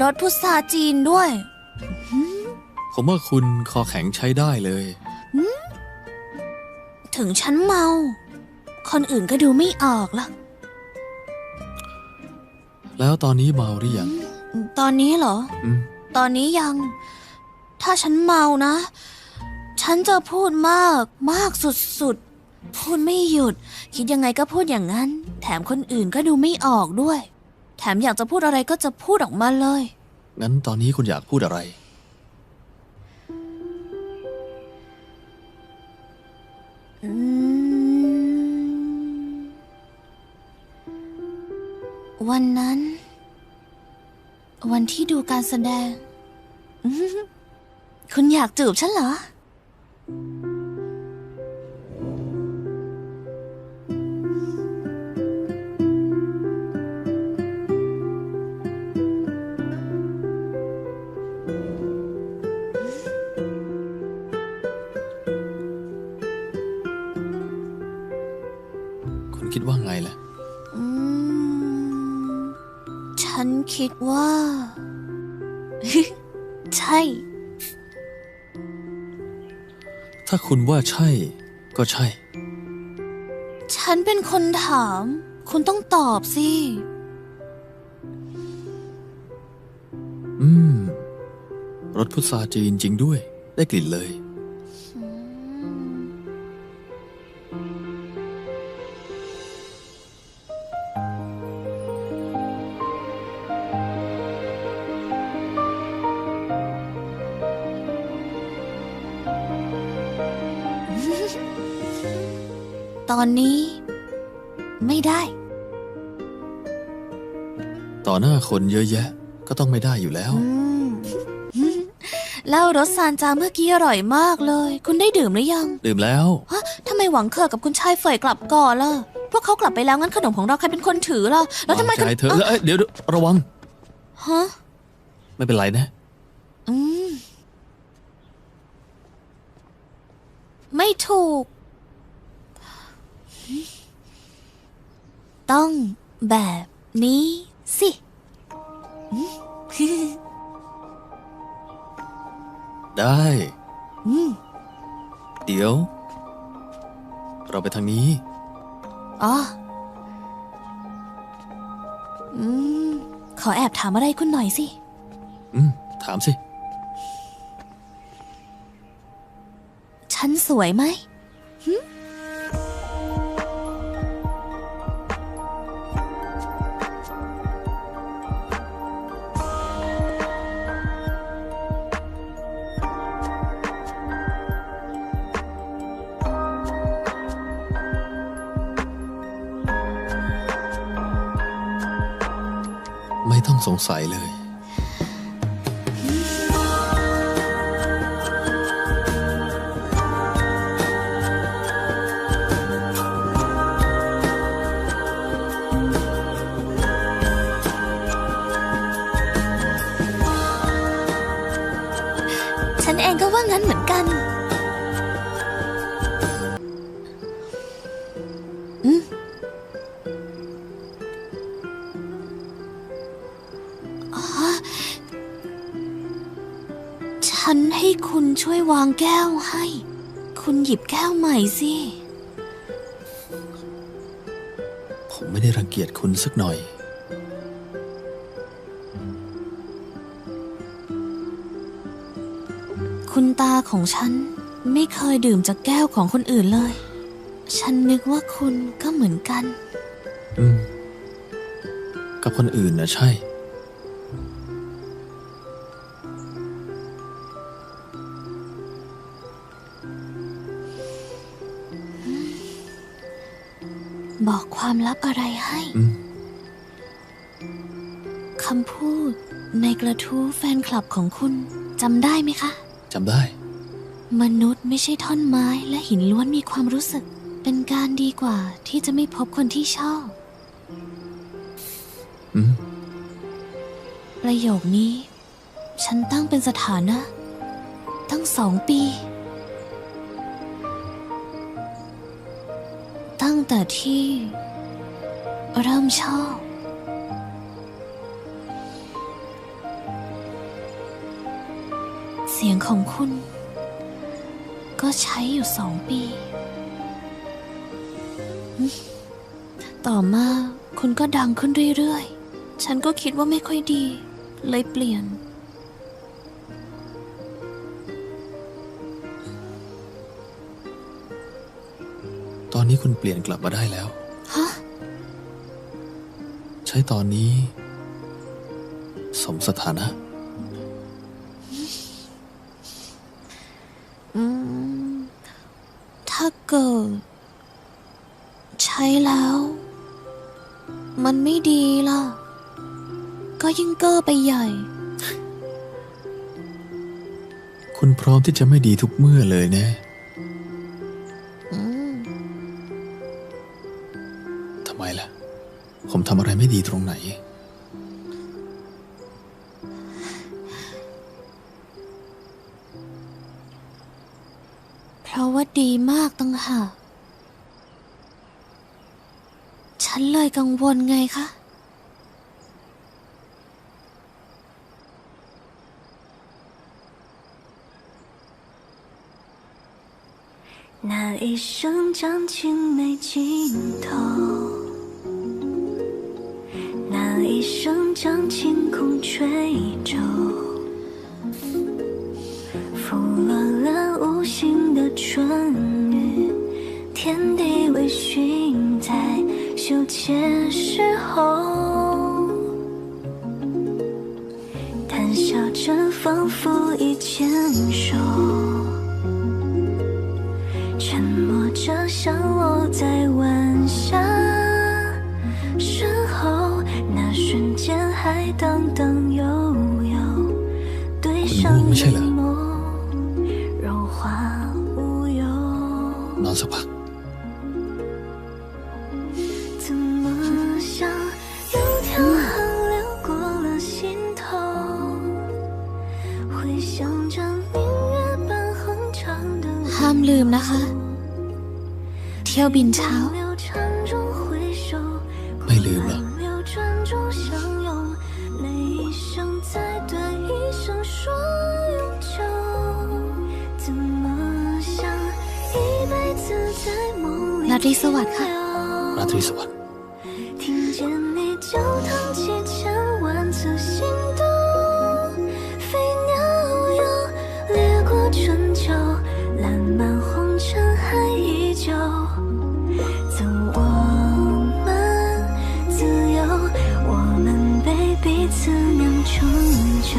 รสพุทราจีนด้วย ผมว่าคุณคอแข็งใช้ได้เลย ถึงฉันเมา คนอื่นก็ดูไม่ออกหรอกแล้วตอนนี้เมาหรือยังตอนนี้เหรอ อืมตอนนี้ยัง ถ้าฉันเมานะ ฉันจะพูดมาก มากสุดๆ พูดไม่หยุด คิดยังไงก็พูดอย่างนั้น แถมคนอื่นก็ดูไม่ออกด้วย แถมอยากจะพูดอะไรก็จะพูดออกมาเลย งั้นตอนนี้คุณอยากพูดอะไร อืม วันนั้น วันที่ดูการแสดงอื้อหือคุณอยากจูบฉันเหรอ ถ้าคุณว่าใช่ ก็ใช่ ฉันเป็นคนถาม คุณต้องตอบสิ อืม รสพุทราจีนจริงด้วย ได้กลิ่นเลย คนเยอะแยะ ก็ต้องไม่ได้อยู่แล้วอืมเหล้ารสซานจาเมื่อกี้อร่อยมากเลย คุณได้ดื่มหรือยัง ดื่มแล้ว ฮะทำไมหวังเคอกับคุณชายเฟยกลับก่อนล่ะ พวกเขากลับไปแล้วงั้นขนมของเราใครเป็นคนถือล่ะ แล้วทำไมวางใจคุณเธอเอ้ยเดี๋ยวเดี๋ยวระวัง ฮะ ไม่เป็นไรนะ อืม ไม่ถูก ต้องแบบนี้สิอืม ได้อืมเดี๋ยว เราไปทางนี้ อ๋อ อืม ขอแอบถามอะไรคุณหน่อยสิ อืม ถามสิ ฉันสวยไหม สงสัยเลย ฉันเองก็ว่างั้นเหมือนกัน วยวางแก้วให้ คุณหยิบแก้วใหม่สิ ผมไม่ได้รังเกียจคุณสักหน่อย คุณตาของฉันไม่เคยดื่มจากแก้วของคนอื่นเลย ฉันนึกว่าคุณก็เหมือนกัน อืม กับคนอื่นนะใช่ ความลับอะไรให้อืมคำพูดในกระทู้แฟนคลับของคุณจำได้ไหมคะ จำได้ มนุษย์ไม่ใช่ท่อนไม้และหินล้วนมีความรู้สึก เป็นการดีกว่าที่จะไม่พบคนที่ชอบอืมประโยคนี้ ฉันตั้งเป็นสถานะ ตั้งสองปี ตั้งแต่ที่ เริ่มชอบ เสียงของคุณ ก็ใช้อยู่สองปี ต่อมาคุณก็ดังขึ้นเรื่อยๆ ฉันก็คิดว่าไม่ค่อยดี เลยเปลี่ยน ตอนนี้คุณเปลี่ยนกลับมาได้แล้ว ใช้ตอนนี้ สมสถานะ อืม ถ้าเกิด ใช้แล้ว มันไม่ดีล่ะ ก็ยิ่งเก้อไปใหญ่ คุณพร้อมที่จะไม่ดีทุกเมื่อเลยนะ เพราะว่าดีมากตั้งหากฉันเลยกังวลไงคะ 那一生将尽没尽头，那一生将晴空吹皱， 前时候，谈笑着仿佛已牵手。沉默着像落在晚霞身后，那瞬间还荡荡ามลืมนะคะ เที่ยวบินเช้า ไม่ลืมหรอกราตรีสวัสดิ์ค่ะราตรีสวัสดิ์ 酒，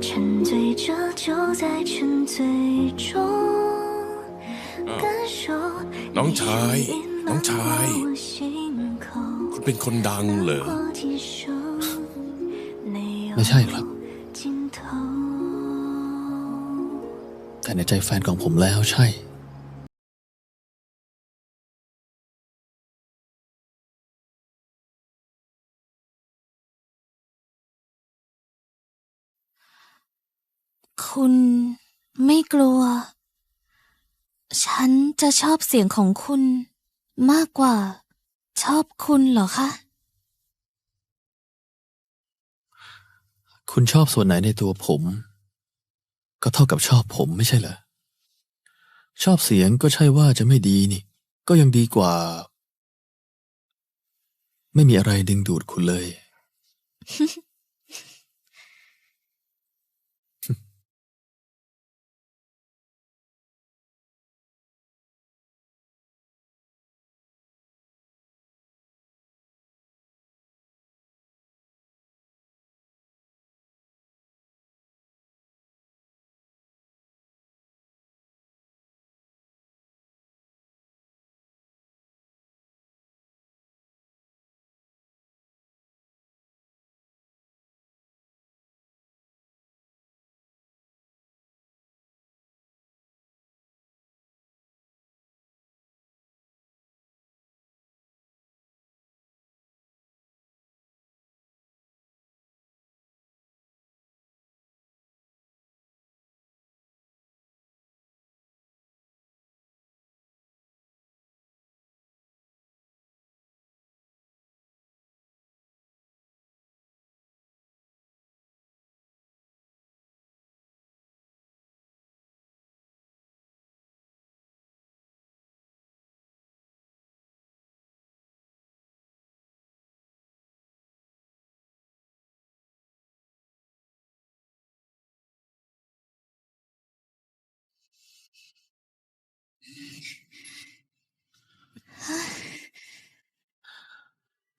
沉醉着就在沉醉中感受。 น้องชาย น้องชาย คุณ คุ เป็นคนดังเหรอ ไม่ใช่ครับ 尽头。 แต่ในใจแฟนของผมแล้วใช่ คุณไม่กลัว ฉันจะชอบเสียงของคุณมากกว่า ชอบคุณเหรอคะ คุณชอบส่วนไหนในตัวผม ก็เท่ากับชอบผมไม่ใช่เหรอ ชอบเสียงก็ใช่ว่าจะไม่ดีนี่ ก็ยังดีกว่า ไม่มีอะไรดึงดูดคุณเลย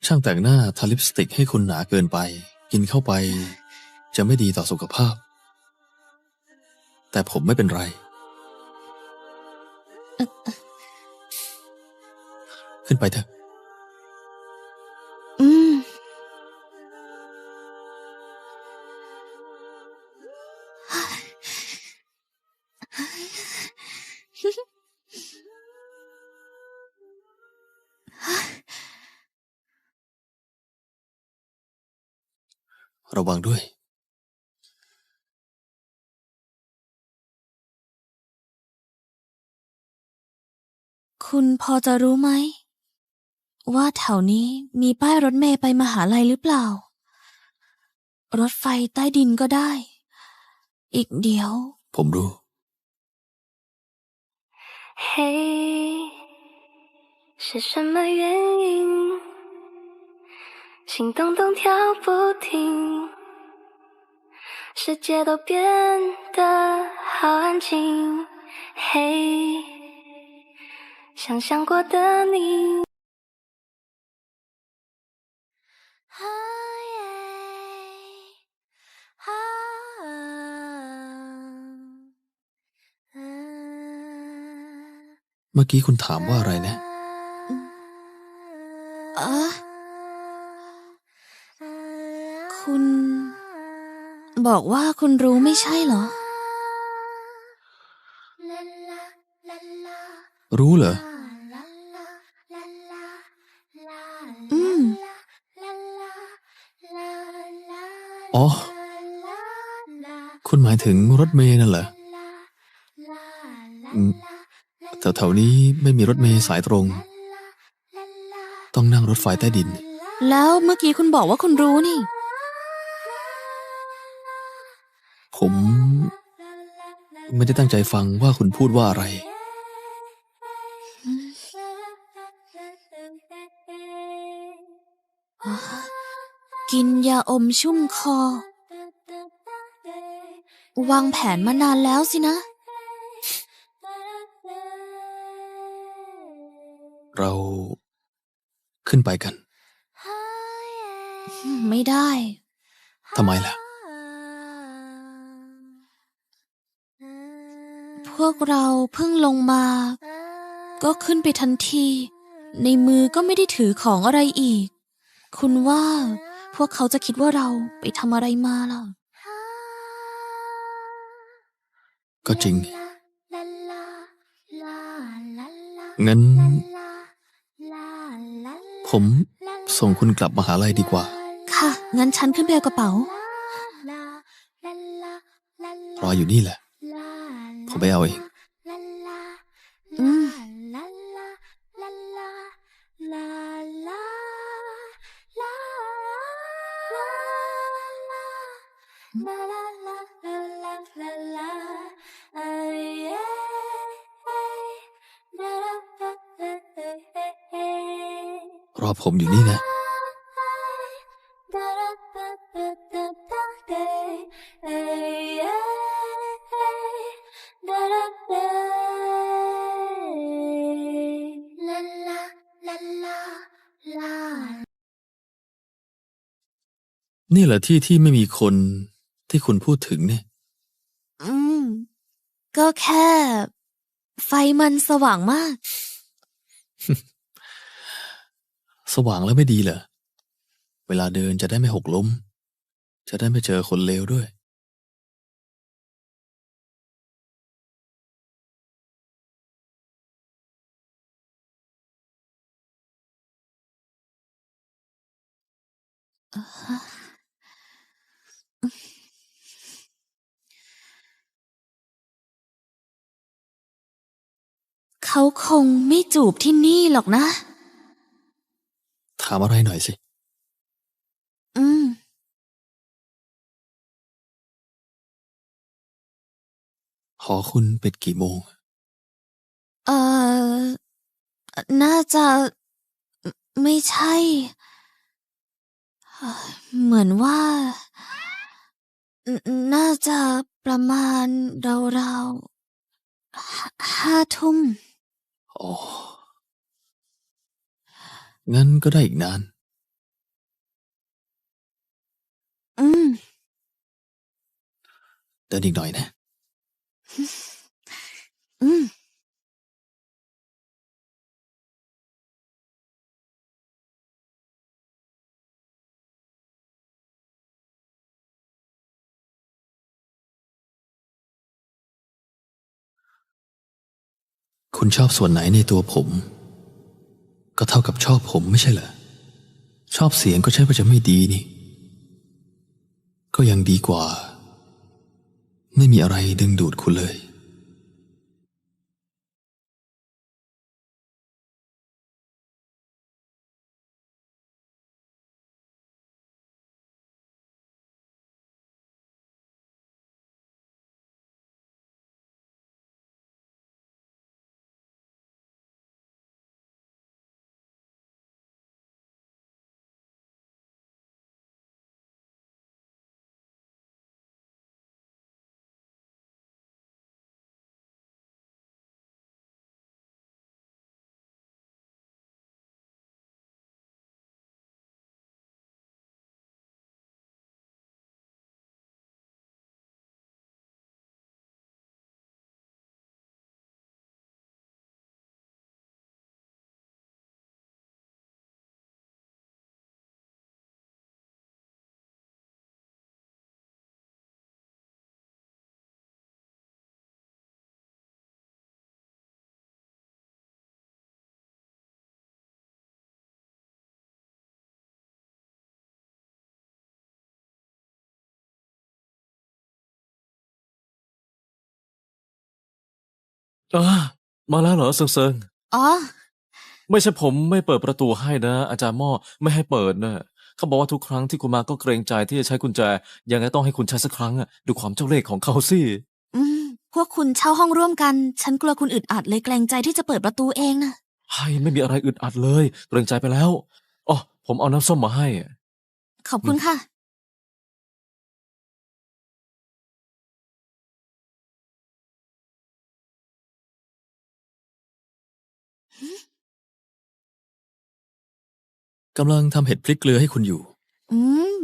ช่างแต่งหน้าทาลิปสติกให้คุณหนาเกินไป กินเข้าไป จะไม่ดีต่อสุขภาพ แต่ผมไม่เป็นไร ขึ้นไปเถอะ ด้วย คุณพอจะรู้ไหม ว่าแถวนี้มีป้ายรถเมย์ไปมหาลัยหรือเปล่า รถไฟใต้ดินก็ได้ อีกเดี๋ยว ผมรู้ 嘿，是什么原因？心动动跳不停， 世界都变得好安静。嘿，想象过的你。啊耶啊啊 เมื่อกี้คุณถามว่าอะไรนะ อะคุณ บอกว่าคุณรู้ไม่ใช่เหรอ รู้เหรอ อืม อ๋อ คุณหมายถึงรถเมย์นั่นเหรออืมแถวๆนี้ไม่มีรถเมย์สายตรง ต้องนั่งรถไฟใต้ดิน แล้วเมื่อกี้คุณบอกว่าคุณรู้นี่ ไม่ได้ตั้งใจฟังว่าคุณพูดว่าอะไร กินยาอมชุ่มคอ วางแผนมานานแล้วสินะ เราขึ้นไปกัน ไม่ได้ ทำไมล่ะ วกเราเพิ่งลงมา ก็ขึ้นไปทันที ในมือก็ไม่ได้ถือของอะไรอีก คุณว่าพวกเขาจะคิดว่าเราไปทำอะไรมาล่ะ ก็จริง งั้น ผมส่งคุณกลับมหาลัยดีกว่า ค่ะ งั้นฉันขึ้นไปเอากระเป๋ารออยู่นี่แหละ ผมไนี่แหละที่ที่ไม่มีคนที่คุณพูดถึงเนี่ย อืม ก็แค่ ไฟมันสว่างมาก สว่างแล้วไม่ดีเหรอ เวลาเดินจะได้ไม่หกล้ม จะได้ไม่เจอคนเลวด้วย เขาคงไม่จูบที่นี่หรอกนะ ถามอะไรหน่อยสิ อืม หอคุณปิดกี่โมง เอ่อ น่าจะไม่ใช่เอ่อเหมือนว่า น่าจะประมาณราวๆห้าห้าทุ่ม อ๋อ งั้นก็ได้อีกนาน อืม เดินอีกหน่อยนะ อืม คุณชอบส่วนไหนในตัวผม ก็เท่ากับชอบผมไม่ใช่เหรอ ชอบเสียงก็ใช่ว่าจะไม่ดีนี่ ก็ยังดีกว่า ไม่มีอะไรดึงดูดคุณเลย อ่ามาแล้วเหรอเซิงเซิงอ๋อ ไม่ใช่ผมไม่เปิดประตูให้นะ อาจารย์หม่อไม่ให้เปิดนะเขาบอกว่าทุกครั้งที่คุณมาก็เกรงใจที่จะใช้กุญแจ ยังไงต้องให้คุณใช้สักครั้งอะดูความเจ้าเล่ห์ของเขาสิอืม พวกคุณเช่าห้องร่วมกัน ฉันกลัวคุณอึดอัดเลยเกรงใจที่จะเปิดประตูเองนะให้ไม่มีอะไรอึดอัดเลย เกรงใจไปแล้วอ๋อผมเอาน้ำส้มมาให้ ขอบคุณค่ะ กำลังทำเห็ดพริกเกลือให้คุณอยู่ อืม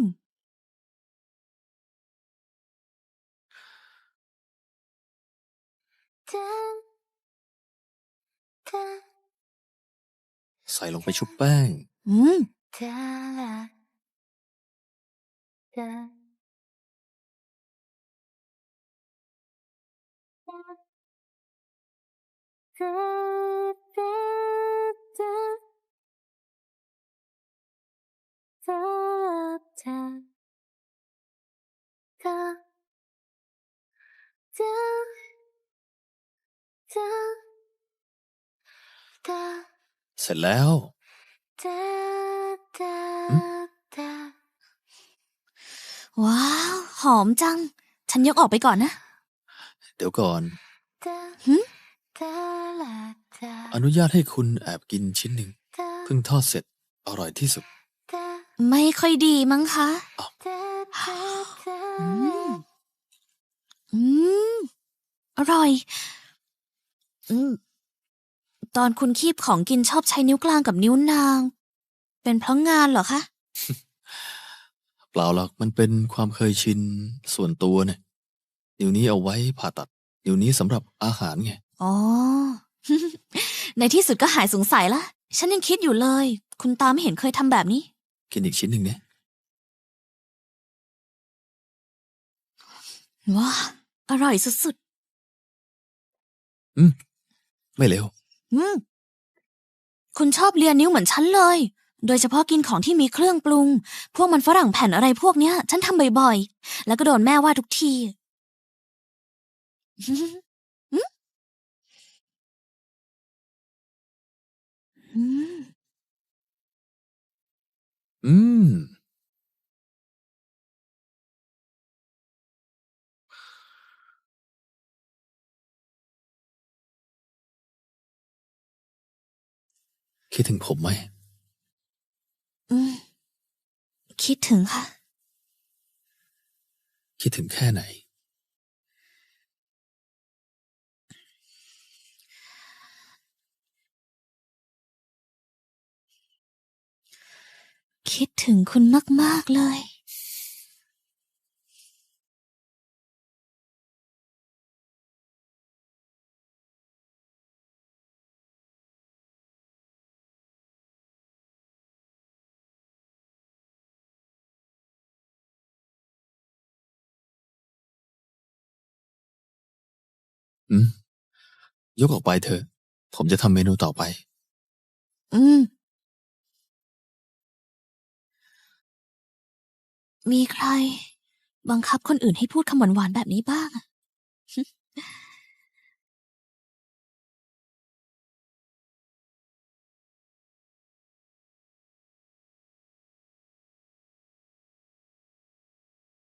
ใส่ลงไปชุบแป้ง อืม เสร็จแล้ว ว้าว หอมจัง ฉันยกออกไปก่อนนะ เดี๋ยวก่อน หึนุญาตให้คุณแอบกินชิ้นหนึ่งเพิ่งทอดเสร็จอร่อยที่สุด ไม่ค่อยดีมั้งคะอืมอืม อร่อย อืม ตอนคุณคีบของกินชอบใช้นิ้วกลางกับนิ้วนาง เป็นเพราะงานเหรอคะ เปล่าหรอก มันเป็นความเคยชินส่วนตัวเนี่ย นิ้วนี้เอาไว้ผ่าตัด นิ้วนี้สำหรับอาหารไง อ๋อ ในที่สุดก็หายสงสัยละ ฉันยังคิดอยู่เลย คุณตาไม่เห็นเคยทำแบบนี้ กินอีกชิ้นหนึ่งเนี่ยว้าอร่อยสุดไม่เร็วๆอืมคุณชอบเลียนิ้วเหมือนฉันเลย โดยเฉพาะกินของที่มีเครื่องปรุง พวกมันฝรั่งแผ่นอะไรพวกเนี้ย ฉันทำบ่อยๆ แล้วก็โดนแม่ว่าทุกที อืม อืม คิดถึงผมไหม อืม คิดถึงค่ะ คิดถึงแค่ไหน คิดถึงคุณมาก ๆ เลย อืม ยกออกไปเถอะ ผมจะทำเมนูต่อไป อืม มีใคร บังคับคนอื่นให้พูดคำหวานๆแบบนี้บ้าง